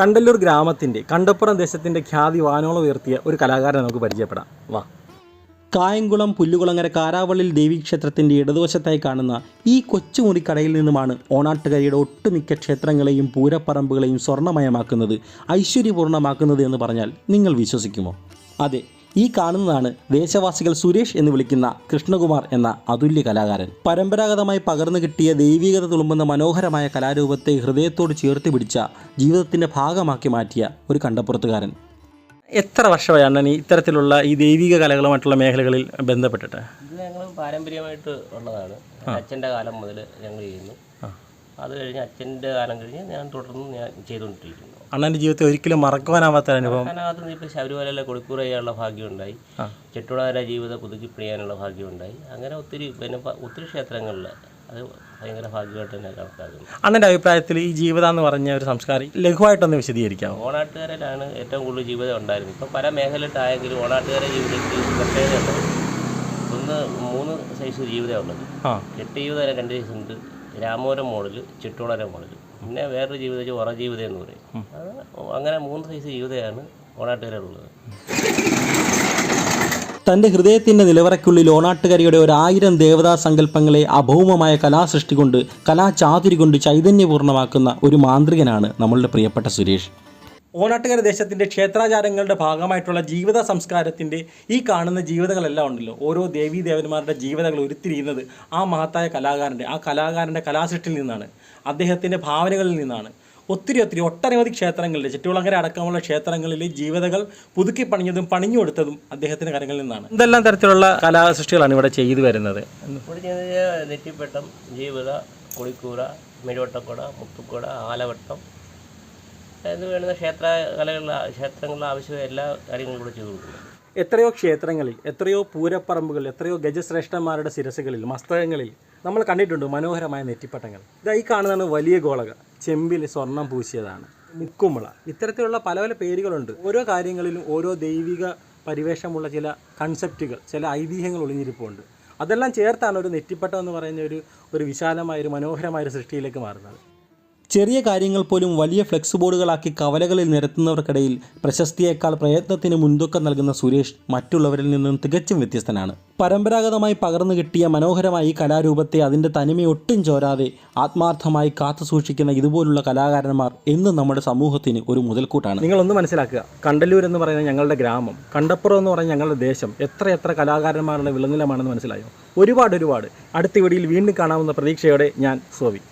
കണ്ടല്ലൂർ ഗ്രാമത്തിന്റെ കണ്ടപ്പുറം ദേശത്തിന്റെ ഖ്യാതി വാനോളം ഉയർത്തിയ ഒരു കലാകാരനെ നമുക്ക് പരിചയപ്പെടാം. വാ. കായംകുളം പുല്ലുകുളങ്ങര കാരാവള്ളിൽ ദേവീക്ഷേത്രത്തിന്റെ ഇടതുവശത്തായി കാണുന്ന ഈ കൊച്ചുമുറിക്കടയിൽ നിന്നുമാണ് ഓണാട്ടുകരയുടെ ഒട്ടുമിക്ക ക്ഷേത്രങ്ങളെയും പൂരപ്പറമ്പുകളെയും സ്വർണമയമാക്കുന്നത് ഐശ്വര്യപൂർണമാക്കുന്നത് എന്ന് പറഞ്ഞാൽ നിങ്ങൾ വിശ്വസിക്കുമോ? അതെ ഈ കാണുന്നതാണ് ദേശവാസികൾ സുരേഷ് എന്ന് വിളിക്കുന്ന കൃഷ്ണകുമാർ എന്ന അതുല്യ കലാകാരൻ. പരമ്പരാഗതമായി പകർന്നു കിട്ടിയ ദൈവികത തുളുമ്പുന്ന മനോഹരമായ കലാരൂപത്തെ ഹൃദയത്തോട് ചേർത്ത് പിടിച്ച ജീവിതത്തിന്റെ ഭാഗമാക്കി മാറ്റിയ ഒരു കണ്ടപ്പുറത്തുകാരൻ. എത്ര വർഷമായി അണ്ണൻ ഈ ഇത്തരത്തിലുള്ള ഈ ദൈവിക കലകളുമായിട്ടുള്ള മേഖലകളിൽ ബന്ധപ്പെട്ടിട്ട്? ഇത് ഞങ്ങൾ പാരമ്പര്യമായിട്ട് ഉള്ളതാണ്. അച്ഛന്റെ കാലം മുതൽ ഞങ്ങൾ ചെയ്യുന്നു. അത് കഴിഞ്ഞ് അച്ഛന്റെ കാലം കഴിഞ്ഞ് ഞാൻ തുടർന്ന് ഞാൻ ചെയ്തുകൊണ്ടിരിക്കുന്നു. അണ്ണന്റെ ജീവിതത്തിൽ ഒരിക്കലും മറക്കുവാനാവാത്ത അനുഭവം. അതിനകത്ത് ഇപ്പോൾ ശബരിമലയിലെ കൊടുക്കൂറ ചെയ്യാനുള്ള ഭാഗ്യമുണ്ടായി. ചെട്ടുളാര ജീവിതം പുതുക്കി പുതുക്കിപ്പിടിയാനുള്ള ഭാഗ്യമുണ്ടായി. അങ്ങനെ ഒത്തിരി പിന്നെ ഒത്തിരി ക്ഷേത്രങ്ങളിൽ അത് ഭയങ്കര ഭാഗ്യമായിട്ട് തന്നെ കണക്കാക്കുന്നു. അണ്ണന്റെ അഭിപ്രായത്തിൽ ഈ ജീവിതം എന്ന് പറഞ്ഞ ഒരു സംസ്കാരം ലഘുവായിട്ടൊന്ന് വിശദീകരിക്കാം ഓണാട്ടുകാരിലാണ് ഏറ്റവും കൂടുതൽ ജീവിതം ഉണ്ടായിരുന്നത്. ഇപ്പം പല മേഖലയിട്ടായെങ്കിലും ഓണാട്ടുകാരെ ജീവിതത്തിൽ പ്രത്യേകത ഒന്ന് മൂന്ന് സൈസ് ജീവിതമുള്ളത് ആ. കെട്ട് ജീവിതം രണ്ട് സൈസ് ഉണ്ട്. രാമോരം മോഡൽ ചിട്ടോളര മോഡൽ പിന്നെ വേറൊരു ജീവിതം വെച്ചാൽ ഉറ ജീവിതം എന്ന് പറയും. അത് അങ്ങനെ മൂന്ന് സൈസ് ജീവിതമാണ് ഓണാട്ടുകാരുള്ളത് തന്റെ ഹൃദയത്തിന്റെ നിലവറയ്ക്കുള്ളിൽ ഓണാട്ടുകരയുടെ ഒരായിരം ദേവതാ സങ്കല്പങ്ങളെ അഭൗമമായ കലാസൃഷ്ടി കൊണ്ട് കലാചാതുരി കൊണ്ട് ചൈതന്യപൂർണമാക്കുന്ന ഒരു മാന്ത്രികനാണ് നമ്മളുടെ പ്രിയപ്പെട്ട സുരേഷ്. ഓണാട്ടുകര ദേശത്തിന്റെ ക്ഷേത്രാചാരങ്ങളുടെ ഭാഗമായിട്ടുള്ള ജീവിത സംസ്കാരത്തിന്റെ ഈ കാണുന്ന ജീവിതങ്ങളെല്ലാം ഉണ്ടല്ലോ. ഓരോ ദേവീ ദേവന്മാരുടെ ജീവിതങ്ങൾ ഉരുത്തിരിയുന്നത് ആ മഹത്തായ കലാകാരന്റെ ആ കലാകാരന്റെ കലാസൃഷ്ടിയിൽ നിന്നാണ്. അദ്ദേഹത്തിന്റെ ഭാവനകളിൽ നിന്നാണ്. ഒത്തിരി ഒത്തിരി ഒട്ടനവധി ക്ഷേത്രങ്ങളിൽ ചുറ്റുകുളങ്ങര അടക്കമുള്ള ക്ഷേത്രങ്ങളിൽ ജീവിതകൾ പുതുക്കി പണിഞ്ഞതും പണിഞ്ഞു കൊടുത്തതും അദ്ദേഹത്തിന്റെ കരങ്ങളിൽ നിന്നാണ്. എന്തെല്ലാം തരത്തിലുള്ള കലാസൃഷ്ടികളാണ് ഇവിടെ ചെയ്തു വരുന്നത്? നെറ്റിപ്പട്ടം ജീവിത കുളിക്കൂറ മെഴുവട്ടക്കുട മുത്തുക്കുട ആലവട്ടം എന്ന് വേണ്ടുന്ന ക്ഷേത്ര കലകളിലെ ക്ഷേത്രങ്ങളിൽ ആവശ്യമായ എല്ലാ കാര്യങ്ങളും കൂടെ ചെയ്തു എത്രയോ ക്ഷേത്രങ്ങളിൽ എത്രയോ പൂരപ്പറമ്പുകൾ എത്രയോ ഗജശ്രേഷ്ഠന്മാരുടെ ശിരസുകളിൽ മസ്തകങ്ങളിൽ നമ്മൾ കണ്ടിട്ടുണ്ട് മനോഹരമായ നെറ്റിപ്പട്ടങ്ങൾ. ഇതാ ഈ കാണുന്നതാണ് വലിയ ഗോളക ചെമ്പിൽ സ്വർണം പൂശിയതാണ്. മുക്കുമ്പള ഇത്തരത്തിലുള്ള പല പല പേരുകളുണ്ട്. ഓരോ കാര്യങ്ങളിലും ഓരോ ദൈവിക പരിവേഷമുള്ള ചില കൺസെപ്റ്റുകൾ ചില ഐതിഹ്യങ്ങൾ ഒളിഞ്ഞിരിപ്പുണ്ട്. അതെല്ലാം ചേർത്താണ് ഒരു നെറ്റിപ്പട്ടം എന്ന് പറയുന്ന ഒരു ഒരു വിശാലമായ ഒരു മനോഹരമായ ഒരു സൃഷ്ടിയിലേക്ക് മാറുന്നത്. ചെറിയ കാര്യങ്ങൾ പോലും വലിയ ഫ്ലെക്സ് ബോർഡുകളാക്കി കവലകളിൽ നിരത്തുന്നവർക്കിടയിൽ പ്രശസ്തിയേക്കാൾ പ്രയത്നത്തിന് മുൻതൂക്കം നൽകുന്ന സുരേഷ് മറ്റുള്ളവരിൽ നിന്നും തികച്ചും വ്യത്യസ്തനാണ്. പരമ്പരാഗതമായി പകർന്നു കിട്ടിയ മനോഹരമായ ഈ കലാരൂപത്തെ അതിന്റെ തനിമയൊട്ടും ചോരാതെ ആത്മാർത്ഥമായി കാത്തു സൂക്ഷിക്കുന്ന ഇതുപോലുള്ള കലാകാരന്മാർ എന്നും നമ്മുടെ സമൂഹത്തിന് ഒരു മുതൽക്കൂട്ടാണ്. നിങ്ങളൊന്ന് മനസ്സിലാക്കുക. കണ്ടല്ലൂർ എന്ന് പറയുന്ന ഞങ്ങളുടെ ഗ്രാമം. കണ്ടപ്പുറം എന്ന് പറയുന്ന ഞങ്ങളുടെ ദേശം. എത്ര എത്ര കലാകാരന്മാരുടെ വിളനിലമാണെന്ന് മനസ്സിലായോ? ഒരുപാട് ഒരുപാട് അടുത്ത വീഡിയോയിൽ വീണ്ടും കാണാവുന്ന പ്രതീക്ഷയോടെ ഞാൻ സോവി.